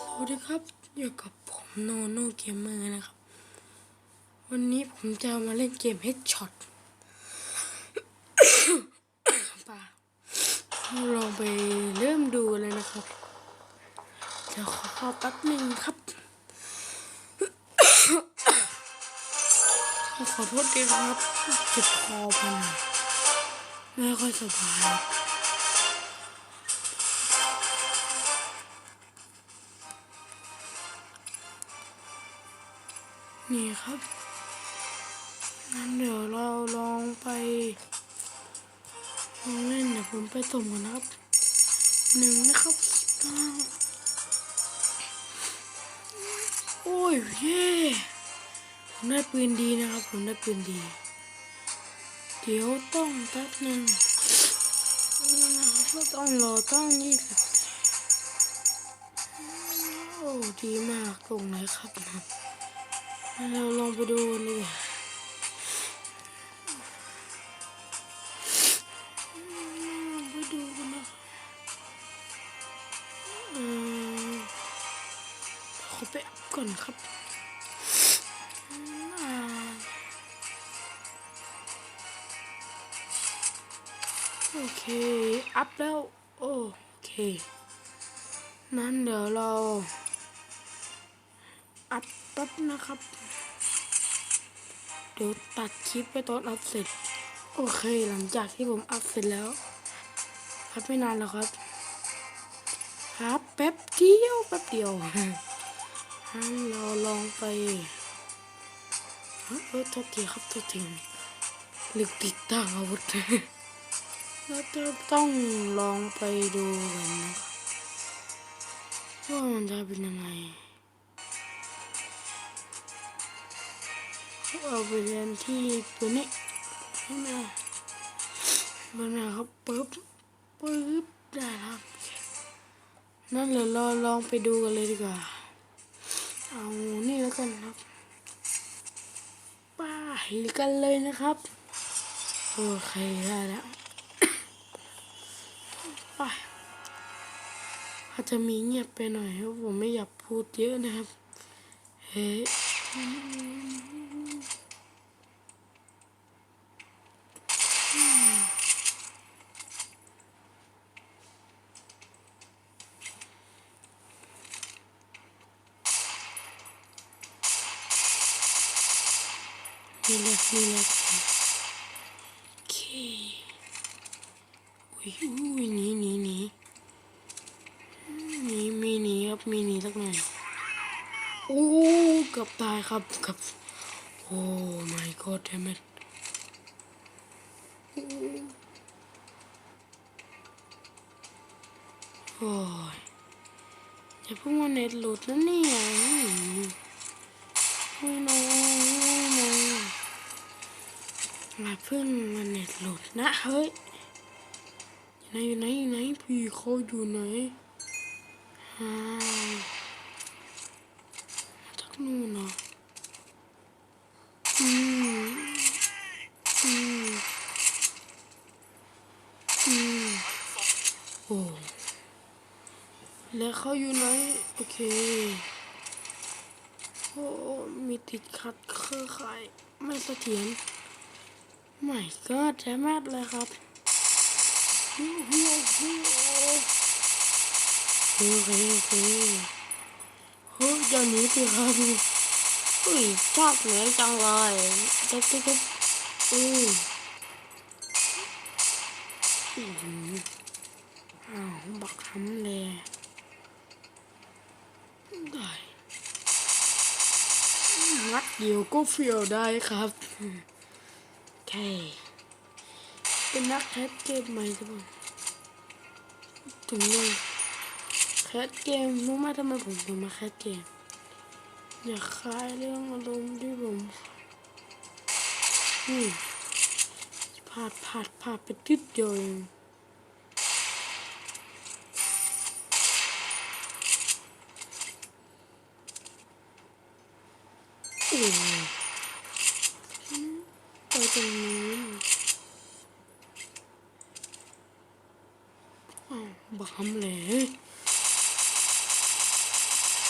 สวัสดีครับอยู่กับผมโนโนเกมเมอร์นะครับ วันนี้ผมจะมาเล่นเกม Headshot ป่าลองไปเริ่มดูเลยนะครับเดี๋ยวขอเข้าแป๊บหนึ่งครับขอโทษด้วยครับเจ็บคอไปหน่อยไม่ค่อยสบาย นี่ครับงั้นเดี๋ยวเราลองไปลองเล่นเดี๋ยวผมไปส่งก่อนนะครับหนึ่งนะครับโอ้ยเย่ผมได้ปืนดีนะครับ ผมได้ปืนดี เดี๋ยวต้องแป๊บหนึ่งนะครับต้องรอต้องยี่สิบโอ้ดีมากตรงไหนครับนะ เราลองไปดูกันดีกว่าไปดูกันนะเอ่อขอไปอัพก่อนครับอ่าโอเค อัพแล้ว โอเค นั้นเดี๋ยวเรา อัพแป๊บนะครับ เดี๋ยวตัดคลิปไปตอนอัพเสร็จ โอเคหลังจากที่ผมอัพเสร็จแล้วครับไม่นานแล้วครับ ครับแป๊บเดียวแป๊บเดียวฮันเราลองไปเฮ้ยเออโทษทีครับโทษทีลืมติดตั้งอาวุธเราจะต้องลองไปดูกันนะว่ามันจะเป็นยังไง เอาไปเรียนที่ตัวนี้นี่นะมันนะครับปึ๊บปึ๊บได้ครับนั่นเดี๋ยวเราลองไปดูกันเลยดีกว่า เอานี่แล้วกันครับป้ายกันเลยนะครับโอเคได้แล้วไปอาจจะมีเงียบไปหน่อยเพราะผมไม่อยากพูดเยอะนะครับเฮ้ นี่แหละนี่แหละโอเคอุ้ยอุ้ยหนีหนีหนีหนีมีหนีครับมีหนีสักหน่อยโอ้เกือบตายครับกับโอ้ my god damn it โอ้ยอย่าเพิ่งมาเน็ตหลุดนะเนี่ยไม่น้องไม่น้อง อย่าเพิ่งมาเน็ตหลุดนะเฮ้ยอยู่ไหนอยู่ไหนอยู่ไหนพี่เขาอยู่ไหนฮามาจากนู่นเนาะอืมอืมอืมโอ้แล้วเขาอยู่ไหนโอเคโอ้มีติดขัดเครือข่ายไม่เสถียร ไม่ก็แท้มากเลยครับฮิวฮิวฮิวโอเคโอเคเฮ้ยอย่าหนีสิครับอุ้ยชอบเหนือจังเลยเด็กเด็กเด็กอืออืออ้าวบักทำเลยได้งัดเดียวก็เฟียวได้ครับ โอเคเป็นนักแคสเกมใหม่ใช่ปะถึงเลยแคสเกมรู้ไหมทำไมผมถึงมาแคสเกมอยากคลายเรื่องอารมณ์ที่ผมอืมพลาดพลาดพลาไปทิดเดียวเองโอ้ยไปตรงนี้อ้าว บักคำเลย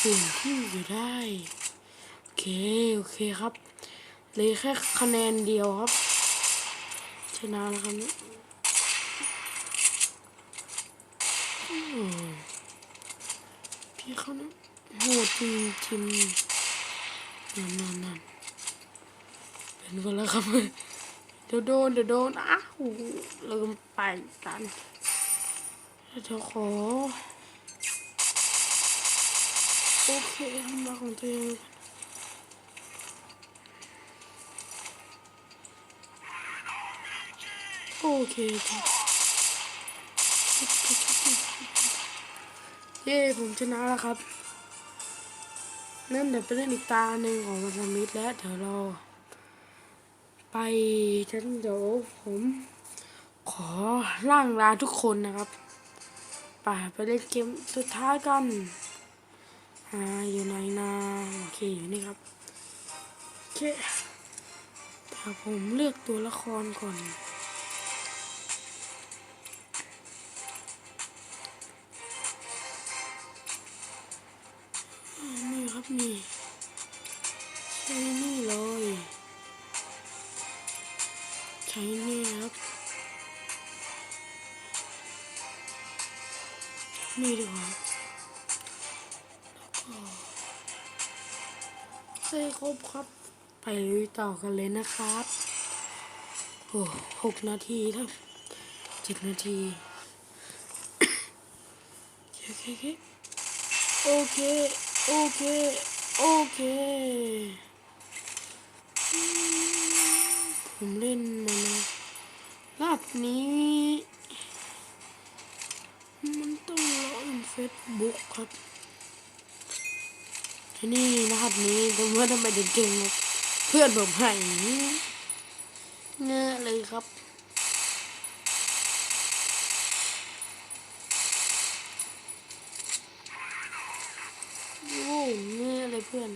ลี่ยนที่อยู่ได้ โอเค โอเคครับเลยแค่คะแนนเดียวครับ ชนะแล้วครับเนี่ยพี่เขานะโหดจริงจริงนั่นนั่นนั่นเป็นกันแล้วครับเดี๋ยวโดนเดี๋ยวโดนอ้าวลืมไปตัน เดี๋ยวขอโอเคทำมาของตัวเองโอเคครับเย้ผมชนะแล้วครับนั่นเดี๋ยวไปเล่นอีกตาหนึ่งของวันมิธแล้วเดี๋ยวเรา ไปฉันเดี๋ยวผมขอร่างลาทุกคนนะครับ ไปไปเล่นเกมสุดท้ายกันอ่าอยู่ไหนนะโอเคอยู่นี่ครับโอเคแต่ผมเลือกตัวละครก่อนนี่ครับนี่ใช้นี่เลย ใช้ นี่ดีกว่าเคครบครับ ไปลุยต่อกันเลยนะครับโอ้หกนาทีแล้วเจ็ดนาทีโอเคโอเคโอเคโอเค ซบุ๊กครับนี่นะครับนี้แต่ว่าทำไมถึงเก่งเพื่อนผมให้เงี้ยเลยครับโอ้เงี้ยเลยเพื่อน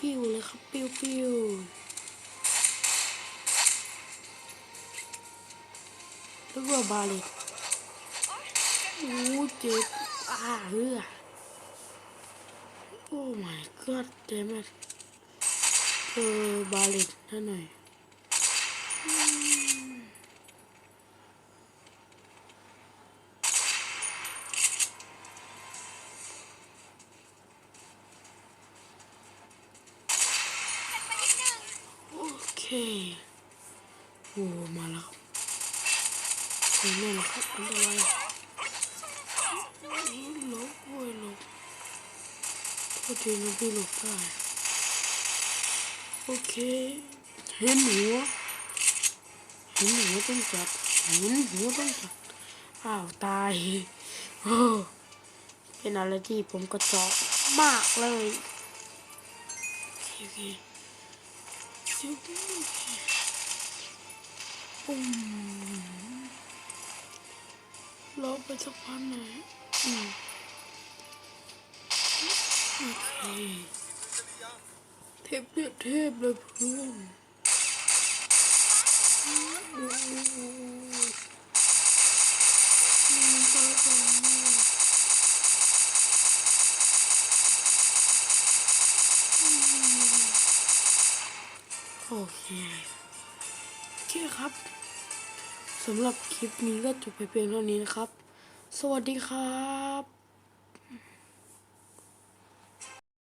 ปิ้วเลยครับปิ้วปิ้ว แล้วก็บาเลตโอ้เจ็บอ่าเฮือโอ้ my god damn it เออบาเลตนั่นหน่อยโอเคโอ้มาแล้ว ครับโอ้นั่นแหละครับอันตรายโอ้หลบโอ้ยหลบโทษทีนะพี่หลบได้โอเคเห็นหัวเห็นหัวต้องจับเห็นหัวต้องจับอ้าวตายเป็นอะไรที่ผมกระจอกมากเลยโอเคโอเคโอ้ รอไปสักพักหน่อยอืมโอเคเทพเทพเทพเลยเพื่อนโอ้โหมันไปก่อนนี่ยโอเคโอเคครับ สำหรับคลิปนี้ก็จบไปเพียงเท่านี้นะครับ สวัสดีครับ